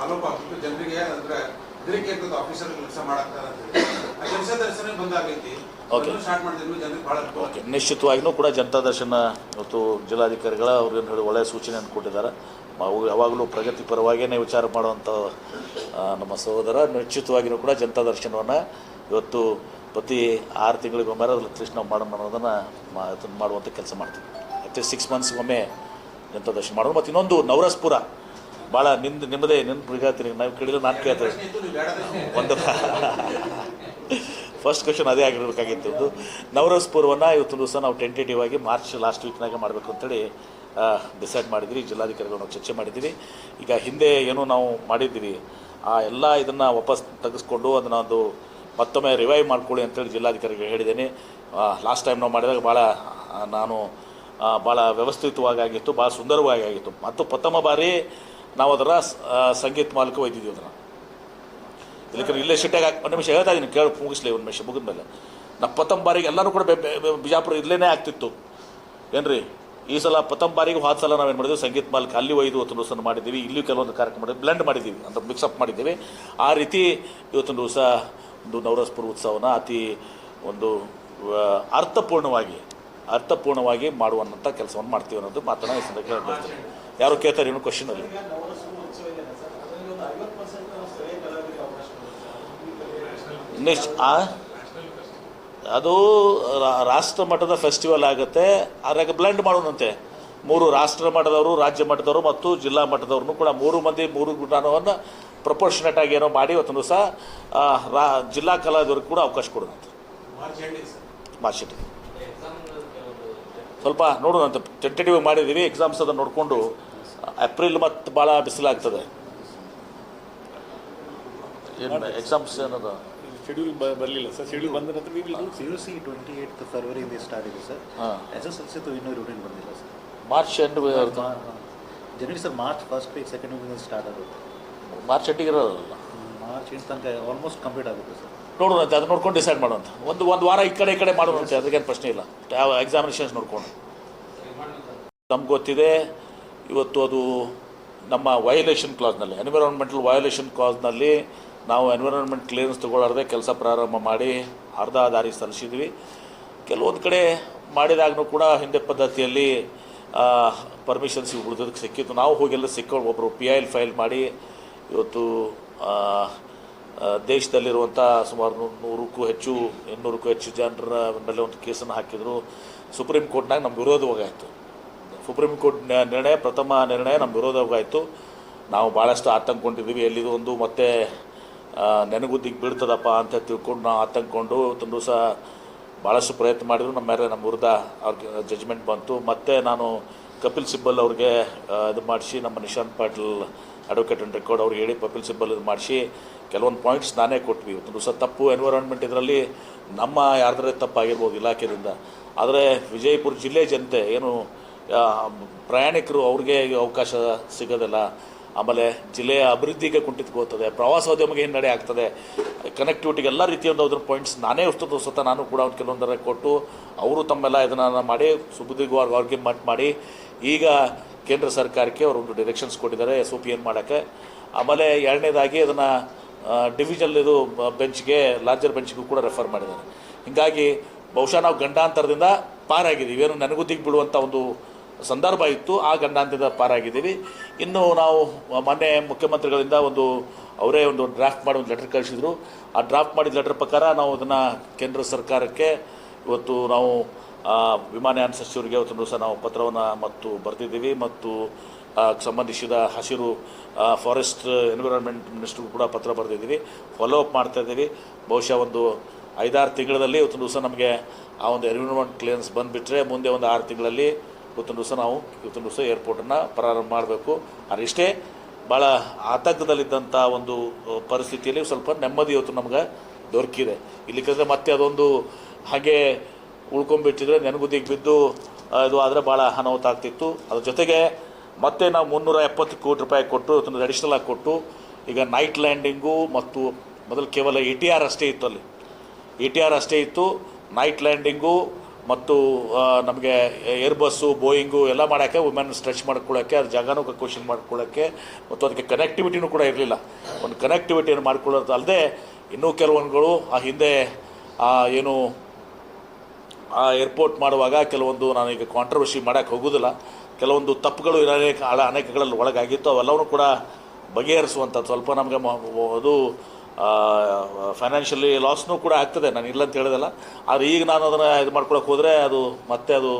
Follow up ಆಗ್ಬಿಟ್ಟು ಜನರಿಗೆ ಅಂದ್ರೆ ಹೆದರಿಕೆ ಇರ್ತದ ಆಫೀಸರ್ ಕೆಲಸ ಮಾಡಾಕ್ತಾರೆ ಆ ಕೆಲಸ ದರ್ಶನ ಬಂದಾಗೈತಿ. ಓಕೆ ನಿಶ್ಚಿತವಾಗಿಯೂ ಕೂಡ ಜನತಾ ದರ್ಶನ ಮತ್ತು ಜಿಲ್ಲಾಧಿಕಾರಿಗಳ ಅವ್ರೇನು ಹೇಳಿ ಒಳ್ಳೆಯ ಸೂಚನೆಯನ್ನು ಕೊಟ್ಟಿದ್ದಾರೆ. ಅವು ಯಾವಾಗಲೂ ಪ್ರಗತಿ ಪರವಾಗಿಯೇ ವಿಚಾರ ಮಾಡುವಂಥ ನಮ್ಮ ಸಹೋದರ. ನಿಶ್ಚಿತವಾಗಿಯೂ ಕೂಡ ಜನತಾ ದರ್ಶನವನ್ನು ಇವತ್ತು ಪ್ರತಿ ಆರು ತಿಂಗಳಿಗೊಮ್ಮೆ ಅಟ್ಲೀಸ್ಟ್ ನಾವು ಮಾಡೋಣ ಅನ್ನೋದನ್ನು ಮಾ ಅದನ್ನು ಮಾಡುವಂಥ ಕೆಲಸ ಮಾಡ್ತೀವಿ. ಅಟ್ಲೀಸ್ಟ್ ಸಿಕ್ಸ್ ಮಂತ್ಸ್ಗೊಮ್ಮೆ ಜನತಾ ದರ್ಶನ ಮಾಡೋದು. ಮತ್ತು ಇನ್ನೊಂದು ನವರಸ್ಪುರ. ಭಾಳ ನಿಂದು ನಿಮ್ಮದೇ ನಿನ್ನ ಹೇಳ್ತೀನಿ. ನಾವು ಕೇಳಿದ್ರೆ ನಾನು ಕೇಳ್ತೇವೆ ಒಂದು ಫಸ್ಟ್ ಕ್ವಶನ್ ಅದೇ ಆಗಿರಬೇಕಾಗಿತ್ತು. ನವರಸ್ ಪೂರ್ವನ ಇವತ್ತು ದಿವಸ ನಾವು ಟೆಂಟೇಟಿವ್ ಆಗಿ ಮಾರ್ಚ್ ಲಾಸ್ಟ್ ವೀಕ್ನಾಗ ಮಾಡಬೇಕು ಅಂತೇಳಿ ಡಿಸೈಡ್ ಮಾಡಿದ್ವಿ. ಜಿಲ್ಲಾಧಿಕಾರಿಗಳು ನಾವು ಚರ್ಚೆ ಮಾಡಿದ್ದೀವಿ ಈಗ ಹಿಂದೆ ಏನೋ ನಾವು ಮಾಡಿದ್ದೀವಿ ಆ ಎಲ್ಲ ಇದನ್ನು ವಾಪಸ್ ತೆಗೆಸ್ಕೊಂಡು ಅದನ್ನು ಒಂದು ಮತ್ತೊಮ್ಮೆ ರಿವೈವ್ ಮಾಡ್ಕೊಳ್ಳಿ ಅಂತೇಳಿ ಜಿಲ್ಲಾಧಿಕಾರಿಗೆ ಹೇಳಿದ್ದೇನೆ. ಲಾಸ್ಟ್ ಟೈಮ್ ನಾವು ಮಾಡಿದಾಗ ಭಾಳ ನಾನು ಭಾಳ ವ್ಯವಸ್ಥಿತವಾಗಿ ಆಗಿತ್ತು ಭಾಳ ಸುಂದರವಾಗಿ ಆಗಿತ್ತು. ಮತ್ತು ಪ್ರಥಮ ಬಾರಿ ನಾವು ಅದರ ಸಂಗೀತ ಮಾಲಕ ಒಯ್ದಿದ್ದೀವಿ ಅದನ್ನು. ಇದಕ್ಕೆ ಇಲ್ಲೇ ಸಿಟ್ಟಾಗ ಒಂದು ನಿಮಿಷ ಹೇಳ್ತಾ ಇದ್ದೀನಿ ಕೇಳಿ, ಮುಗಿಸ್ಲಿ ಒಂದು ನಿಮಿಷ ಮುಗಿದ ಮೇಲೆ ನಾ ಪ್ರಥಮ ಬಾರಿಗೆ ಎಲ್ಲರೂ ಕೂಡ ಬಿಜಾಪುರ ಇಲ್ಲೇ ಆಗ್ತಿತ್ತು. ಏನ್ರಿ? ಈ ಸಲ ಪ್ರಥಮ ಬಾರಿಗೆ ಹೋದ ಸಲ ನಾವೇನು ಮಾಡಿದ್ವಿ? ಸಂಗೀತ ಮಾಲಕ ಅಲ್ಲಿ ಒಯ್ದು ಇವತ್ತು ದಿವಸ ಮಾಡಿದ್ದೀವಿ ಇಲ್ಲಿ ಕೆಲವೊಂದು ಕಾರ್ಯಕ್ರಮ ಮಾಡಿದ್ವಿ ಬ್ಲೆಂಡ್ ಮಾಡಿದ್ದೀವಿ, ಅಂತ ಮಿಕ್ಸಪ್ ಮಾಡಿದ್ದೀವಿ. ಆ ರೀತಿ ಇವತ್ತಿನ ದಿವಸ ಒಂದು ನವರಸ್ಪುರ ಉತ್ಸವನ ಅತಿ ಒಂದು ಅರ್ಥಪೂರ್ಣವಾಗಿ ಅರ್ಥಪೂರ್ಣವಾಗಿ ಮಾಡುವಂಥ ಕೆಲಸವನ್ನು ಮಾಡ್ತೀವಿ ಅನ್ನೋದು ಮಾತನ್ನ ಈ ಸಂದರ್ಭ ಹೇಳ್ಬೋದು ಯಾರು ಕೇಳ್ತಾರೆ ಏನು ಕ್ವಶನ್ ಅಲ್ಲಿ? ಈಗ ಉತ್ಸವ ಇದೆ ಸರ್ ಅದರಲ್ಲಿ ಒಂದು ಐವತ್ತು ಪರ್ಸೆಂಟ್ ಸ್ಥಳೀಯ ಕಲಾವಿದರಿಗೆ ಅವಕಾಶ ಕೊಡುತ್ತೆ ನೆಕ್ಸ್ಟ್ ಆ? ಅದು ರಾಷ್ಟ್ರ ಮಟ್ಟದ ಫೆಸ್ಟಿವಲ್ ಆಗುತ್ತೆ. ಅದ್ರಾಗ ಬ್ಲೆಂಡ್ ಮಾಡೋಣಂತೆ. ಮೂರು ರಾಷ್ಟ್ರ ಮಟ್ಟದವರು ರಾಜ್ಯ ಮಟ್ಟದವರು ಮತ್ತು ಜಿಲ್ಲಾ ಮಟ್ಟದವ್ರನ್ನು ಕೂಡ ಮೂರು ಮಂದಿ ಮೂರು ಗುಣವನ್ನು ಪ್ರಪೋರ್ಷನೇಟ್ ಆಗಿ ಏನೋ ಮಾಡಿ ಇವತ್ತು ಸಹ ರಾ ಜಿಲ್ಲಾ ಕಲಾವಿದರಿಗೆ ಕೂಡ ಅವಕಾಶ ಕೊಡೋದಂತೆ ಮಾರ್ಚ್ ಎಂಡಿಗೆ ಸರ್ ನೋಡೋಣ ಅಂತ ಟೆಂಟೇಟಿವ್ ಮಾಡಿದ್ದೀವಿ. ಎಕ್ಸಾಮ್ಸ್ ಅದನ್ನು ನೋಡಿಕೊಂಡು ಏಪ್ರಿಲ್ ಮತ್ತು ಭಾಳ ಬಿಸಿಲಾಗ್ತದೆ. ಏನು ಎಕ್ಸಾಮ್ಸ್ ಏನದು? ಶೆಡ್ಯೂಲ್ ಬರಲಿಲ್ಲ ಸರ್. ಶೆಡ್ಯೂಲ್ ಬಂದ ನಂತರ we will do C U C twenty eight ಫೆಬ್ರವರಿಯಿಂದ start ಇದೆ sir. S S L C ಇನ್ನೂ ರೂಟೀನ್ ಬಂದಿಲ್ಲ ಸರ್. ಮಾರ್ಚ್ ಎಂಡ್ ಜನವರಿ sir March first week second week start ಆಗುತ್ತೆ. ಮಾರ್ಚ್ ಎಂಟಿಗೆ ಇರೋಲ್ಲ ಮಾರ್ಚ್ ಎಂಟು ತನಕ ಆಲ್ಮೋಸ್ಟ್ ಕಂಪ್ಲೀಟ್ ಆಗುತ್ತೆ ಸರ್. ನೋಡೋಣಂತೆ ಅದು ನೋಡ್ಕೊಂಡು ಡಿಸೈಡ್ ಮಾಡೋಂತ ಒಂದು ಒಂದು ವಾರ ಈ ಕಡೆ ಈ ಕಡೆ ಮಾಡೋಣಂತೆ ಅದಕ್ಕೇನು ಪ್ರಶ್ನೆ ಇಲ್ಲ. ಎಕ್ಸಾಮಿನೇಷನ್ಸ್ ನೋಡ್ಕೊಂಡು. ನಮ್ಗೆ ಗೊತ್ತಿದೆ, ಇವತ್ತು ಅದು ನಮ್ಮ ವಯೋಲೇಷನ್ ಕ್ಲಾಸ್ನಲ್ಲಿ ಎನ್ವಿರಾನ್ಮೆಂಟಲ್ ವಯೋಲೇಷನ್ ಕ್ಲಾಸ್ನಲ್ಲಿ ನಾವು ಎನ್ವಿರಾನ್ಮೆಂಟ್ ಕ್ಲಿಯರೆನ್ಸ್ ತೊಗೊಳ್ಳಾರ್ದೆ ಕೆಲಸ ಪ್ರಾರಂಭ ಮಾಡಿ ಅರ್ಧ ದಾರಿ ಸಲ್ಲಿಸಿದ್ವಿ. ಕೆಲವೊಂದು ಕಡೆ ಮಾಡಿದಾಗಲೂ ಕೂಡ ಹಿಂದೆ ಪದ್ಧತಿಯಲ್ಲಿ ಪರ್ಮಿಷನ್ ಸಿಗ್ಬಿಡ್ದಕ್ಕೆ ಸಿಕ್ಕಿತ್ತು. ನಾವು ಹೋಗೆಲ್ಲ ಸಿಕ್ಕೊಂಡು ಒಬ್ಬರು ಪಿ ಐ ಎಲ್ ಫೈಲ್ ಮಾಡಿ, ಇವತ್ತು ದೇಶದಲ್ಲಿರುವಂಥ ಸುಮಾರು ನೂರಕ್ಕೂ ಹೆಚ್ಚು, ಇನ್ನೂರಕ್ಕೂ ಹೆಚ್ಚು ಜನರ ಮೇಲೆ ಒಂದು ಕೇಸನ್ನು ಹಾಕಿದರು. ಸುಪ್ರೀಂ ಕೋರ್ಟ್ನಾಗ ನಮ್ಮ ವಿರೋಧವಾಗಾಯಿತು ಸುಪ್ರೀಂ ಕೋರ್ಟ್ ನಿರ್ಣಯ, ಪ್ರಥಮ ನಿರ್ಣಯ ನಮ್ಮ ವಿರೋಧವಾಗಾಯಿತು ನಾವು ಭಾಳಷ್ಟು ಆತಂಕೊಂಡಿದ್ದೀವಿ ಎಲ್ಲಿದು ಒಂದು ಮತ್ತೆ ನೆನಗುದ್ದಿಗೆ ಬೀಳ್ತದಪ್ಪ ಅಂತ ತಿಳ್ಕೊಂಡು ನಾವು ಆತಂಕಗೊಂಡು ತುಂಬ ಸಹ ಭಾಳಷ್ಟು ಪ್ರಯತ್ನ ಮಾಡಿದ್ರು. ನಮ್ಮ ಮೇಲೆ ನಮ್ಮ ವಿರುದ್ಧ ಅವ್ರಿಗೆ ಜಜ್ಮೆಂಟ್ ಬಂತು. ಮತ್ತೆ ನಾನು ಕಪಿಲ್ ಸಿಬ್ಬಲ್ ಅವ್ರಿಗೆ ಇದು ಮಾಡಿಸಿ ನಮ್ಮ Nishant Patil advocate and record ಅವ್ರಿಗೆ ಹೇಳಿ ಕಪಿಲ್ ಸಿಬ್ಬಲ್ ಇದು ಮಾಡಿಸಿ. ಕೆಲವೊಂದು ಪಾಯಿಂಟ್ಸ್ ನಾನೇ ಕೊಟ್ವಿ. ಒಂದು ದಿವಸ ತಪ್ಪು ಎನ್ವಿರಾನ್ಮೆಂಟ್ ಇದರಲ್ಲಿ ನಮ್ಮ ಯಾರ್ದಾರೆ ತಪ್ಪಾಗಿರ್ಬೋದು ಇಲಾಖೆಯಿಂದ ಆದರೆ ವಿಜಯಪುರ ಜಿಲ್ಲೆ ಜನತೆ ಏನು ಪ್ರಯಾಣಿಕರು ಅವ್ರಿಗೆ ಅವಕಾಶ ಸಿಗೋದಿಲ್ಲ. ಆಮೇಲೆ ಜಿಲ್ಲೆಯ ಅಭಿವೃದ್ಧಿಗೆ ಕುಂಠಿತಗೋಗ್ತದೆ ಪ್ರವಾಸೋದ್ಯಮಿಗೆ ಹಿನ್ನಡೆ ಆಗ್ತದೆ. ಕನೆಕ್ಟಿವಿಟಿಗೆ ಎಲ್ಲ ರೀತಿಯ ಒಂದು ಅದ್ರ ಪಾಯಿಂಟ್ಸ್ ನಾನೇ ಅಷ್ಟು ಸ್ವತಃ ನಾನು ಕೂಡ ಒಂದು ಕೆಲವೊಂದರ ಕೊಟ್ಟು, ಅವರು ತಮ್ಮೆಲ್ಲ ಇದನ್ನು ಮಾಡಿ ಸುಬುದ್ದಿಗೂ ಅವ್ರಿಗೆ ಮಾಡಿ ಈಗ ಕೇಂದ್ರ ಸರ್ಕಾರಕ್ಕೆ ಅವರು ಒಂದು ಡೈರೆಕ್ಷನ್ಸ್ ಕೊಟ್ಟಿದ್ದಾರೆ. ಎಸ್ ಒ ಪಿ ಏನು ಮಾಡೋಕ್ಕೆ? ಆಮೇಲೆ ಎರಡನೇದಾಗಿ ಅದನ್ನು ಡಿವಿಷನ್ ಇದು ಬೆಂಚ್ಗೆ ಲಾರ್ಜರ್ ಬೆಂಚ್ಗೂ ಕೂಡ ರೆಫರ್ ಮಾಡಿದ್ದಾರೆ. ಹೀಗಾಗಿ ಬಹುಶಃ ನಾವು ಗಂಡಾಂತರದಿಂದ ಪಾರಾಗಿದ್ದೀವಿ. ಏನು ನನಗೂ ದಿಗ್ ಬಿಡುವಂಥ ಒಂದು ಸಂದರ್ಭ ಇತ್ತು. ಆ ಗಂಡಾಂತರದಿಂದ ಪಾರಾಗಿದ್ದೀವಿ. ಇನ್ನು ನಾವು ಮೊನ್ನೆ ಮುಖ್ಯಮಂತ್ರಿಗಳಿಂದ ಒಂದು, ಅವರೇ ಒಂದು ಡ್ರಾಫ್ಟ್ ಮಾಡಿ ಒಂದು ಲೆಟರ್ ಕಳಿಸಿದ್ರು. ಆ ಡ್ರಾಫ್ಟ್ ಮಾಡಿದ ಲೆಟರ್ ಪ್ರಕಾರ ನಾವು ಅದನ್ನು ಕೇಂದ್ರ ಸರ್ಕಾರಕ್ಕೆ ಇವತ್ತು ನಾವು ವಿಮಾನಯಾನ ಸಚಿವರಿಗೆ ಇವತ್ತು ದಿವಸ ನಾವು ಪತ್ರವನ್ನು ಮತ್ತು ಬರೆದಿದ್ದೀವಿ ಮತ್ತು ಸಂಬಂಧಿಸಿದ ಹಸಿರು ಫಾರೆಸ್ಟ್ ಎನ್ವಿರಾನ್ಮೆಂಟ್ ಮಿನಿಸ್ಟ್ರಿಗೂ ಕೂಡ ಪತ್ರ ಬರೆದಿದ್ದೀವಿ. ಫಾಲೋ ಅಪ್ ಮಾಡ್ತಾ ಇದ್ದೀವಿ. ಬಹುಶಃ ಒಂದು ಐದಾರು ತಿಂಗಳಲ್ಲಿ ಇವತ್ತು ದಿವಸ ನಮಗೆ ಆ ಒಂದು ಎನ್ವಿರಾನ್ಮೆಂಟ್ ಕ್ಲಿಯರೆನ್ಸ್ ಬಂದುಬಿಟ್ರೆ ಮುಂದೆ ಒಂದು ಆರು ತಿಂಗಳಲ್ಲಿ ಇವತ್ತೊಂದು ದಿವಸ ನಾವು ಇವತ್ತೊಂದು ದಿವಸ ಏರ್ಪೋರ್ಟನ್ನು ಪ್ರಾರಂಭ ಮಾಡಬೇಕು. ಆದರೆ ಇಷ್ಟೇ ಭಾಳ ಆತಂಕದಲ್ಲಿದ್ದಂಥ ಒಂದು ಪರಿಸ್ಥಿತಿಯಲ್ಲಿ ಸ್ವಲ್ಪ ನೆಮ್ಮದಿ ಇವತ್ತು ನಮ್ಗೆ ದೊರಕಿದೆ. ಇಲ್ಲಿಕಂದ್ರೆ ಮತ್ತೆ ಅದೊಂದು ಹಾಗೆ ಉಳ್ಕೊಂಡ್ಬಿಟ್ಟಿದ್ರೆ ನೆನಗುದಿಗೆ ಬಿದ್ದು ಇದು ಆದರೆ ಭಾಳ ಅನಾಹುತ ಆಗ್ತಿತ್ತು ಅದ್ರ ಜೊತೆಗೆ ಮತ್ತೆ ನಾವು ಮುನ್ನೂರ ಎಪ್ಪತ್ತು ಕೋಟಿ ರೂಪಾಯಿ ಕೊಟ್ಟು ಅದನ್ನು ಅಡಿಷ್ನಲ್ ಆಗಿ ಕೊಟ್ಟು, ಈಗ ನೈಟ್ ಲ್ಯಾಂಡಿಂಗು ಮತ್ತು ಮೊದಲು ಕೇವಲ ಎ ಟಿ ಆರ್ ಅಷ್ಟೇ ಇತ್ತು ಅಲ್ಲಿ. ಎ ಟಿ ಆರ್ ಅಷ್ಟೇ ಇತ್ತು ನೈಟ್ ಲ್ಯಾಂಡಿಂಗು ಮತ್ತು ನಮಗೆ ಏರ್ ಬಸ್ಸು ಬೋಯಿಂಗು ಎಲ್ಲ ಮಾಡೋಕ್ಕೆ ವುಮೆನ್ ಸ್ಟ್ರೆಚ್ ಮಾಡ್ಕೊಳ್ಳೋಕ್ಕೆ ಅದು ಜಾಗನೂ ಕ್ವಶನ್ ಮಾಡ್ಕೊಳ್ಳೋಕ್ಕೆ, ಮತ್ತು ಅದಕ್ಕೆ ಕನೆಕ್ಟಿವಿಟಿನೂ ಕೂಡ ಇರಲಿಲ್ಲ. ಒಂದು ಕನೆಕ್ಟಿವಿಟಿಯನ್ನು ಮಾಡ್ಕೊಳ್ಳೋದು ಅಲ್ಲದೆ, ಇನ್ನೂ ಕೆಲವೊಂದುಗಳು ಆ ಹಿಂದೆ ಏನು ಆ ಏರ್ಪೋರ್ಟ್ ಮಾಡುವಾಗ ಕೆಲವೊಂದು ನಾನು ಈಗ ಕಾಂಟ್ರವರ್ಸಿ ಮಾಡೋಕ್ಕೆ ಹೋಗೋದಿಲ್ಲ. ಕೆಲವೊಂದು ತಪ್ಪುಗಳು ಅನೇಕ ಅನೇಕಗಳಲ್ಲಿ ಒಳಗಾಗಿತ್ತು. ಅವೆಲ್ಲವೂ ಕೂಡ ಬಗೆಹರಿಸುವಂಥದ್ದು. ಸ್ವಲ್ಪ ನಮಗೆ ಅದು ಫೈನಾನ್ಷಿಯಲಿ ಲಾಸ್ನೂ ಕೂಡ ಆಗ್ತದೆ. ನಾನು ಇಲ್ಲ ಅಂತ ಹೇಳಿದಲ್ಲ. ಆದರೆ ಈಗ ನಾನು ಅದನ್ನು ಇದು ಮಾಡ್ಕೊಳಕ್ಕೆ ಹೋದರೆ ಅದು ಮತ್ತೆ ಅದು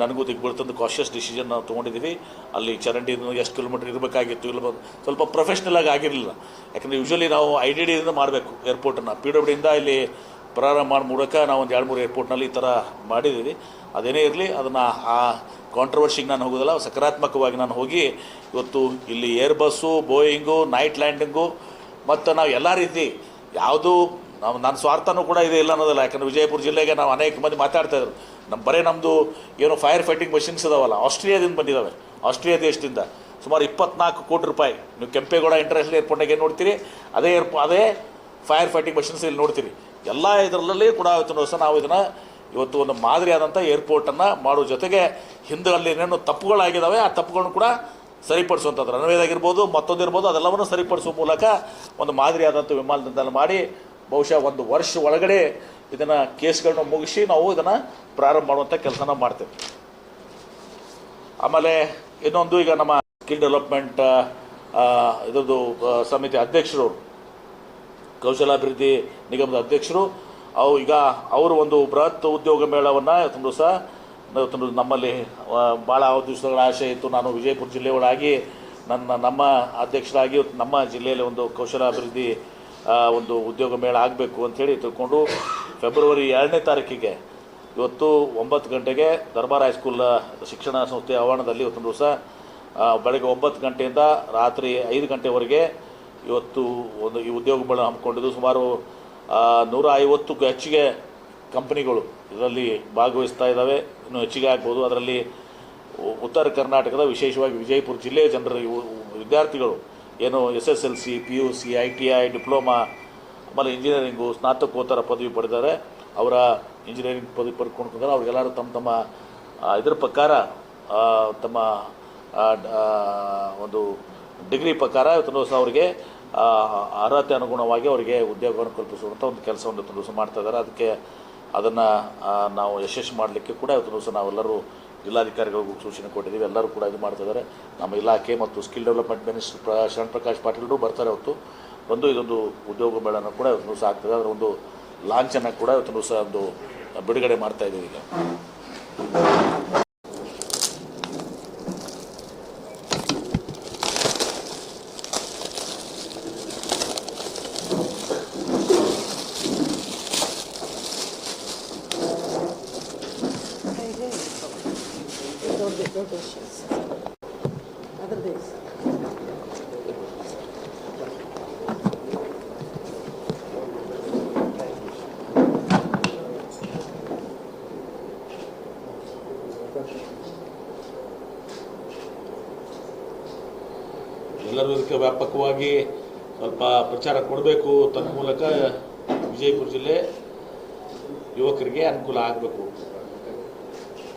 ನನಗೂ ದಿಗ್ಬೀಳ್ತಂದು ಕಾಶಿಯಸ್ ಡಿಸಿಷನ್ ನಾವು ತೊಗೊಂಡಿದ್ದೀವಿ. ಅಲ್ಲಿ ಚರಂಡಿ ಎಷ್ಟು ಕಿಲೋಮೀಟ್ರ್ ಇರಬೇಕಾಗಿತ್ತು. ಇಲ್ಲ, ಸ್ವಲ್ಪ ಪ್ರೊಫೆಷ್ನಲ್ ಆಗಿ ಆಗಿರಲಿಲ್ಲ. ಯಾಕಂದರೆ ಯೂಶ್ವಲಿ ನಾವು ಐ ಡಿ ಡಿಯಿಂದ ಮಾಡಬೇಕು ಏರ್ಪೋರ್ಟನ್ನು ಪಿ ಡಬ್ಲ್ಯೂ ಡಿಯಿಂದ ಇಲ್ಲಿ ಪ್ರಾರಂಭ ಮಾಡೋ ಮೂಲಕ ನಾವು ಒಂದು ಎರಡು ಮೂರು ಏರ್ಪೋರ್ಟ್ನಲ್ಲಿ ಈ ಥರ ಮಾಡಿದ್ದೀವಿ. ಅದೇನೇ ಇರಲಿ, ಅದನ್ನು ಆ ಕಾಂಟ್ರವರ್ಷಿಗೆ ನಾನು ಹೋಗೋದಲ್ಲ, ಸಕಾರಾತ್ಮಕವಾಗಿ ನಾನು ಹೋಗಿ ಇವತ್ತು ಇಲ್ಲಿ Airbus Boeing night landing ಮತ್ತು ನಾವು ಎಲ್ಲ ರೀತಿ ಯಾವುದು ನಾವು ನನ್ನ ಸ್ವಾರ್ಥನೂ ಕೂಡ ಇದೆ ಇಲ್ಲ ಅನ್ನೋದಿಲ್ಲ. ಯಾಕಂದರೆ ವಿಜಯಪುರ ಜಿಲ್ಲೆಗೆ ನಾವು ಅನೇಕ ಮಂದಿ ಮಾತಾಡ್ತಾಯಿದ್ರು ನಮ್ಮ ಬರೀ ನಮ್ಮದು ಏನು ಫೈರ್ ಫೈಟಿಂಗ್ ಮಷಿನ್ಸ್ ಇದಾವಲ್ಲ, ಆಸ್ಟ್ರೇಲಿಯಾದಿಂದ ಬಂದಿದ್ದಾವೆ ಆಸ್ಟ್ರೇಲಿಯಾ ದೇಶದಿಂದ. ಸುಮಾರು ಇಪ್ಪತ್ನಾಲ್ಕು ಕೋಟಿ ರೂಪಾಯಿ. ನೀವು ಕೆಂಪೇಗೌಡ ಇಂಟರ್ನ್ಯಾಷನಲ್ ಏರ್ಪೋರ್ಟ್ನಾಗ ಏನು ನೋಡ್ತೀರಿ? ಅದೇ ಏರ್ಪೋ ಅದೇ ಫೈರ್ ಫೈಟಿಂಗ್ ಮಷಿನ್ಸ್ ಇಲ್ಲಿ ನೋಡ್ತೀರಿ. ಎಲ್ಲ ಇದರಲ್ಲಿ ಕೂಡ ಇವತ್ತಿನ ನಾವು ಇದನ್ನು ಇವತ್ತು ಒಂದು ಮಾದರಿಯಾದಂಥ ಏರ್ಪೋರ್ಟನ್ನು ಮಾಡೋ ಜೊತೆಗೆ ಹಿಂದೆ ಅಲ್ಲಿ ಏನೇನು ತಪ್ಪುಗಳಾಗಿದ್ದಾವೆ ಆ ತಪ್ಪುಗಳನ್ನು ಕೂಡ ಸರಿಪಡಿಸುವಂಥದ್ದು. ರನ್ವೇದಾಗಿರ್ಬೋದು ಮತ್ತೊಂದು ಇರ್ಬೋದು, ಅದೆಲ್ಲವನ್ನು ಸರಿಪಡಿಸುವ ಮೂಲಕ ಒಂದು ಮಾದರಿಯಾದಂಥ ವಿಮಾನ ನಿಲ್ದಾಣ ಮಾಡಿ ಬಹುಶಃ ಒಂದು ವರ್ಷ ಒಳಗಡೆ ಇದನ್ನು ಕೇಸ್ಗಳನ್ನ ಮುಗಿಸಿ ನಾವು ಇದನ್ನು ಪ್ರಾರಂಭ ಮಾಡುವಂಥ ಕೆಲಸನ ಮಾಡ್ತೇವೆ. ಆಮೇಲೆ ಇನ್ನೊಂದು ಈಗ ನಮ್ಮ ಸ್ಕಿಲ್ ಡೆವಲಪ್ಮೆಂಟ್ ಇದ್ರದ್ದು ಸಮಿತಿ ಅಧ್ಯಕ್ಷರು ಕೌಶಲಾಭಿವೃದ್ಧಿ ನಿಗಮದ ಅಧ್ಯಕ್ಷರು. ಅವು ಈಗ ಅವರು ಒಂದು ಬೃಹತ್ ಉದ್ಯೋಗ ಮೇಳವನ್ನು ತುಂಬ ದಿವಸ ನಮ್ಮಲ್ಲಿ ಭಾಳ ದಿವಸಗಳ ಆಶೆ ಇತ್ತು. ನಾನು ವಿಜಯಪುರ ಜಿಲ್ಲೆಯೊಳಗಾಗಿ ನನ್ನ, ನಮ್ಮ ಅಧ್ಯಕ್ಷರಾಗಿ ನಮ್ಮ ಜಿಲ್ಲೆಯಲ್ಲಿ ಒಂದು ಕೌಶಲಾಭಿವೃದ್ಧಿ ಒಂದು ಉದ್ಯೋಗ ಮೇಳ ಆಗಬೇಕು ಅಂಥೇಳಿ ತಿಳ್ಕೊಂಡು ಫೆಬ್ರವರಿ ಎರಡನೇ ತಾರೀಕಿಗೆ ಇವತ್ತು ಒಂಬತ್ತು ಗಂಟೆಗೆ ದರ್ಬಾರ್ ಹೈಸ್ಕೂಲ್ ಶಿಕ್ಷಣ ಸಂಸ್ಥೆ ಆವರಣದಲ್ಲಿ ಇವತ್ತೊಂದು ದಿವಸ ಬೆಳಗ್ಗೆ ಒಂಬತ್ತು ಗಂಟೆಯಿಂದ ರಾತ್ರಿ ಐದು ಗಂಟೆವರೆಗೆ ಇವತ್ತು ಒಂದು ಈ ಉದ್ಯೋಗ ಮೇಳ ಹಮ್ಮಿಕೊಂಡಿದ್ದು ಸುಮಾರು ನೂರ ಐವತ್ತಕ್ಕೂ ಹೆಚ್ಚಿಗೆ ಕಂಪ್ನಿಗಳು ಇದರಲ್ಲಿ ಭಾಗವಹಿಸ್ತಾ ಇದ್ದಾವೆ. ಇನ್ನೂ ಹೆಚ್ಚಿಗೆ ಆಗ್ಬೋದು. ಅದರಲ್ಲಿ ಉತ್ತರ ಕರ್ನಾಟಕದ ವಿಶೇಷವಾಗಿ ವಿಜಯಪುರ ಜಿಲ್ಲೆಯ ಜನರ ವಿದ್ಯಾರ್ಥಿಗಳು, ಏನು S S L C, P U C, I T I, diploma, ಆಮೇಲೆ ಇಂಜಿನಿಯರಿಂಗು, ಸ್ನಾತಕೋತ್ತರ ಪದವಿ ಪಡೆದಿದ್ದಾರೆ. ಅವರ ಇಂಜಿನಿಯರಿಂಗ್ ಪದವಿ ಪಡ್ಕೊಂಡು ಅವ್ರಿಗೆಲ್ಲರೂ ತಮ್ಮ ತಮ್ಮ ಇದರ ಪ್ರಕಾರ ತಮ್ಮ ಒಂದು ಡಿಗ್ರಿ ಪ್ರಕಾರ ಅವರಿಗೆ ಅರ್ಹತೆ ಅನುಗುಣವಾಗಿ ಅವರಿಗೆ ಉದ್ಯೋಗವನ್ನು ಕಲ್ಪಿಸುವಂಥ ಒಂದು ಕೆಲಸವನ್ನು ಇವತ್ತು ದಿವಸ ಮಾಡ್ತಾ ಇದ್ದಾರೆ. ಅದಕ್ಕೆ ಅದನ್ನು ನಾವು ಯಶಸ್ಸು ಮಾಡಲಿಕ್ಕೆ ಕೂಡ ಇವತ್ತು ದಿವಸ ನಾವೆಲ್ಲರೂ ಜಿಲ್ಲಾಧಿಕಾರಿಗಳಿಗೂ ಸೂಚನೆ ಕೊಟ್ಟಿದ್ದೀವಿ. ಎಲ್ಲರೂ ಕೂಡ ಇದು ಮಾಡ್ತಾ ಇದ್ದಾರೆ. ನಮ್ಮ ಇಲಾಖೆ ಮತ್ತು ಸ್ಕಿಲ್ ಡೆವಲಪ್ಮೆಂಟ್ ಮಿನಿಸ್ಟರ್ ಪ್ರ ಶರಣ್ ಪ್ರಕಾಶ್ ಪಾಟೀಲರು ಬರ್ತಾರೆ ಅವತ್ತು ಬಂದು ಇದೊಂದು ಉದ್ಯೋಗ ಮೇಳನ ಕೂಡ ಇವತ್ತು ದಿವಸ ಆಗ್ತದೆ. ಅದರ ಒಂದು ಲಾಂಚನ್ನು ಕೂಡ ಇವತ್ತು ದಿವಸ ಒಂದು ಬಿಡುಗಡೆ ಮಾಡ್ತಾ ಇದ್ದೀವಿ ಈಗ. ವ್ಯಾಪಕವಾಗಿ ಸ್ವಲ್ಪ ಪ್ರಚಾರ ಕೊಡಬೇಕು ತನ್ನ ಮೂಲಕ ವಿಜಯಪುರ ಜಿಲ್ಲೆ ಯುವಕರಿಗೆ ಅನುಕೂಲ ಆಗಬೇಕು.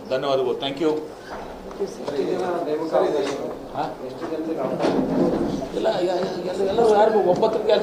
ಧನ್ಯವಾದಗಳು. ಥ್ಯಾಂಕ್ ಯು ಎಲ್ಲ ಎಲ್ಲರೂ ಯಾರಿಗೂ ಒಂಬತ್ತರಿಗೆ